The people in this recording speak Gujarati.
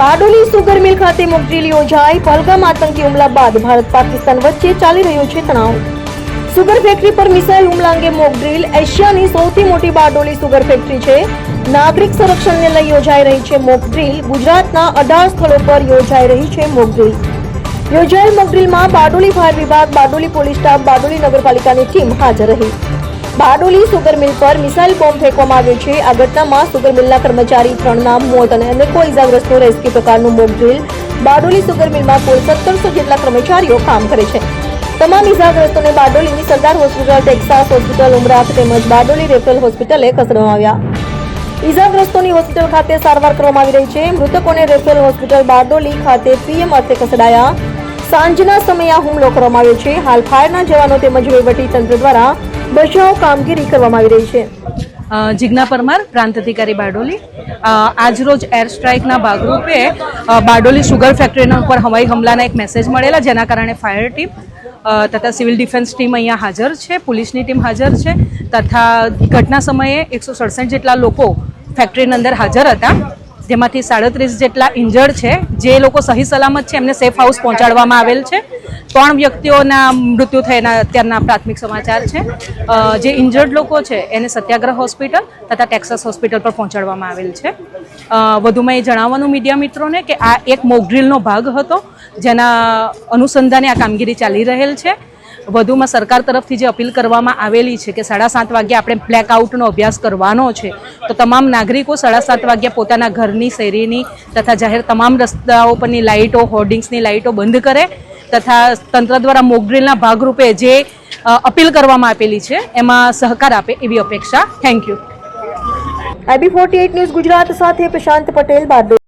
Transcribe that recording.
બારડોલી સુગર મિલ ખાતે મોકડ્રીલ યોજાઈ. પલગામ આતંકી હુમલા બાદ ભારત પાકિસ્તાન વચ્ચે ચાલી રહ્યો છે તણાવ. સુગર ફેક્ટરી પર મિસાઇલ હુમલા અંગે મોકડ્રીલ એશિયાની સૌથી મોટી બારડોલી સુગર ફેક્ટરી છે. નાગરિક સંરક્ષણને લઈ યોજાઈ રહી છે મોકડ્રીલ ગુજરાતના અઢાર સ્થળો પર યોજાઈ રહી છે મોકડ્રીલ યોજાયેલ મોકડ્રીલમાં બારડોલી ફાયર વિભાગ, બારડોલી પોલીસ સ્ટાફ, બારડોલી નગરપાલિકાની ટીમ હાજર રહી. બારડોલી સુગર મિલ પર મિસાઇલ બોમ્બ ફેંકવામાં આવ્યો છે. આ ઘટનામાં સુગર મિલના કર્મચારી ત્રણના મોત અને અનેકો ઇજાગ્રસ્તો રેસ્ક્યુ પ્રકારનું મોક ડ્રીલ બારડોલી સુગર મિલમાં કુલ સત્તરસો જેટલા કર્મચારીઓ કામ કરે છે. તમામ ઇજાગ્રસ્તોને બારડોલીની Sardar hospital, Texas hospital Umrath તેમજ બારડોલી રેફરલ હોસ્પિટલે ખસેડવામાં આવ્યા. ઇજાગ્રસ્તોની હોસ્પિટલ ખાતે સારવાર કરવામાં આવી રહી છે. મૃતકોને રેફરલ હોસ્પિટલ બારડોલી ખાતે પીએમ અર્થે ખસેડાયા. સાંજના સમયે આ હુમલો કરવામાં આવ્યો છે. હાલ ફાયરના જવાનો તેમજ વહીવટી તંત્ર દ્વારા બચાવ કામગીરી કરવામાં આવી રહી છે. જિજ્ઞા પરમાર, પ્રાંત અધિકારી બારડોલી. આજરોજ એર સ્ટ્રાઇકના ભાગરૂપે બારડોલી સુગર ફેક્ટરીના ઉપર હવાઈ હમલાના એક મેસેજ મળેલા, જેના કારણે ફાયર ટીમ તથા સિવિલ ડિફેન્સ ટીમ અહીંયા હાજર છે, પોલીસની ટીમ હાજર છે, તથા ઘટના સમયે એકસો સડસઠ જેટલા લોકો ફેક્ટરીની અંદર હાજર હતા. જેમાંથી સાડત્રીસ જેટલા ઇન્જર્ડ છે, જે લોકો સહી સલામત છે, એમને સેફ હાઉસ પહોંચાડવામાં આવેલ છે. ત્રણ વ્યક્તિઓના મૃત્યુ થયાના અત્યારના પ્રાથમિક સમાચાર છે. જે ઇન્જર્ડ લોકો છે, એને સત્યાગ્રહ હોસ્પિટલ તથા ટેક્સાસ હોસ્પિટલ પર પહોંચાડવામાં આવેલ છે. વધુમાં એ જણાવવાનું મીડિયા મિત્રોને કે આ એક મોકડ્રીલનો ભાગ હતો, જેના અનુસંધાને આ કામગીરી ચાલી રહેલ છે. વધુમાં સરકાર તરફથી જે અપીલ કરવામાં આવેલી છે કે સાડા સાત વાગ્યે આપણે બ્લેકઆઉટનો અભ્યાસ કરવાનો છે, તો તમામ નાગરિકો સાડા સાત વાગ્યે પોતાના ઘરની શેરીની તથા જાહેર તમામ રસ્તાઓ પરની લાઇટો, હોર્ડિંગ્સની લાઇટો બંધ કરે તથા તંત્ર દ્વારા મોકડ્રીલના ભાગરૂપે જે અપીલ કરવામાં આપેલી છે, એમાં સહકાર આપે એવી અપેક્ષા. Thank you IB forty news Gujarat સાથે પ્રશાંત પટેલ, બારડોલી.